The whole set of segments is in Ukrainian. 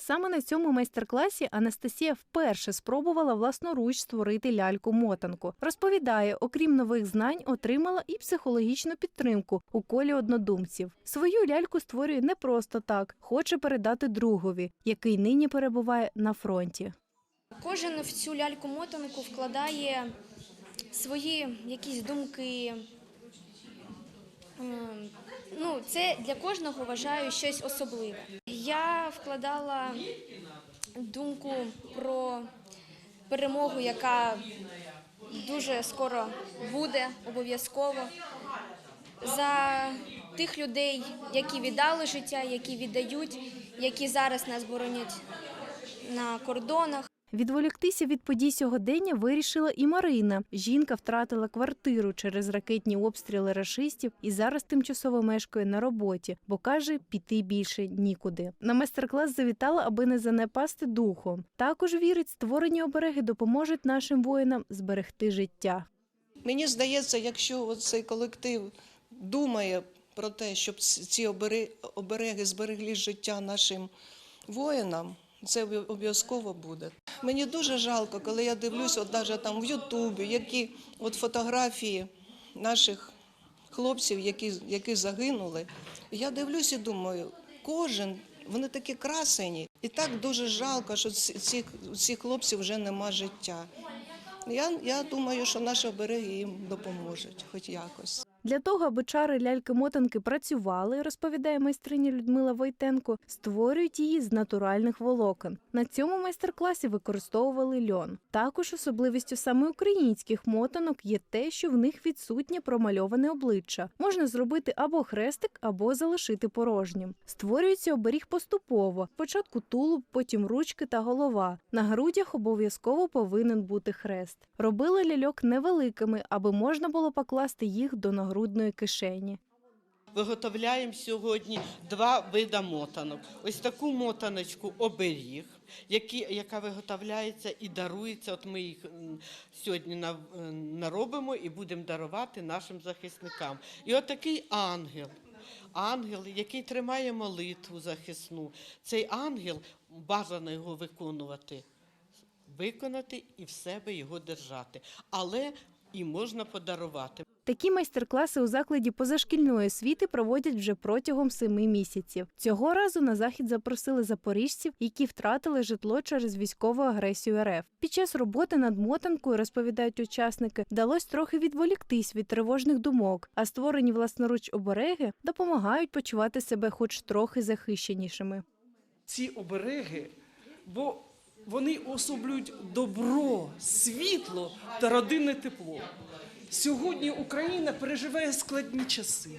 Саме на цьому майстер-класі Анастасія вперше спробувала власноруч створити ляльку-мотанку. Розповідає, окрім нових знань, отримала і психологічну підтримку у колі однодумців. Свою ляльку створює не просто так, хоче передати другові, який нині перебуває на фронті. Кожен в цю ляльку-мотанку вкладає свої якісь думки. Ну, це для кожного вважаю щось особливе. Я вкладала думку про перемогу, яка дуже скоро буде обов'язково. За тих людей, які віддали життя, які віддають, які зараз нас боронять на кордонах. Відволіктися від подій сьогодення вирішила і Марина. Жінка втратила квартиру через ракетні обстріли рашистів і зараз тимчасово мешкає на роботі, бо каже, піти більше нікуди. На майстер-клас завітала, аби не занепасти духом. Також вірить, створені обереги допоможуть нашим воїнам зберегти життя. Мені здається, якщо цей колектив думає про те, щоб ці обере- обереги зберегли життя нашим воїнам, це обов'язково буде. Мені дуже жалко, коли я дивлюсь, от навіть там в Ютубі, які от фотографії наших хлопців, які, які загинули. Я дивлюсь і думаю, кожен, вони такі красені. І так дуже жалко, що цих, цих хлопців вже нема життя. Я, я думаю, що наші обереги їм допоможуть, хоч якось. Для того, аби чари ляльки-мотанки працювали, розповідає майстриня Людмила Войтенко, створюють її з натуральних волокон. На цьому майстер-класі використовували льон. Також особливістю саме українських мотанок є те, що в них відсутнє промальоване обличчя. Можна зробити або хрестик, або залишити порожнім. Створюється оберіг поступово: спочатку тулуб, потім ручки та голова. На грудях обов'язково повинен бути хрест. Робили ляльок невеликими, аби можна було покласти їх до нагрудної кишені. Виготовляємо сьогодні два вида мотанок. Ось таку мотаночку оберіг, які, яка виготовляється і дарується. От ми їх сьогодні е, наробимо і будемо дарувати нашим захисникам. І от такий ангел. Ангел, який тримає молитву захисну. Цей ангел бажано його виконувати, виконати і в себе його держати. Але і можна подарувати. Такі майстер-класи у закладі позашкільної освіти проводять вже протягом семи місяців. Цього разу на захід запросили запоріжців, які втратили житло через військову агресію РФ. Під час роботи над мотанкою, розповідають учасники, вдалося трохи відволіктись від тривожних думок, а створені власноруч обереги допомагають почувати себе хоч трохи захищенішими. ці обереги, бо вони особлюють добро, світло та родинне тепло. Сьогодні Україна переживає складні часи.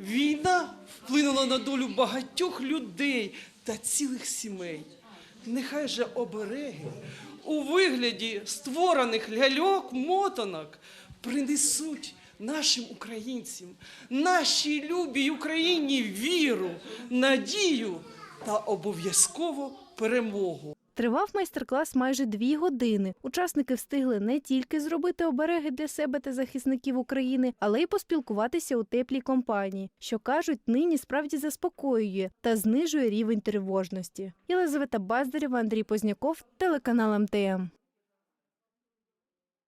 Війна вплинула на долю багатьох людей та цілих сімей. Нехай же обереги у вигляді створених ляльок, мотанок принесуть нашим українцям, нашій любій Україні віру, надію та обов'язково перемогу. Тривав майстер-клас майже дві години. Учасники встигли не тільки зробити обереги для себе та захисників України, але й поспілкуватися у теплій компанії, що кажуть, нині справді заспокоює та знижує рівень тривожності. Єлизавета Баздарєва, Андрій Позняков, телеканал МТМ.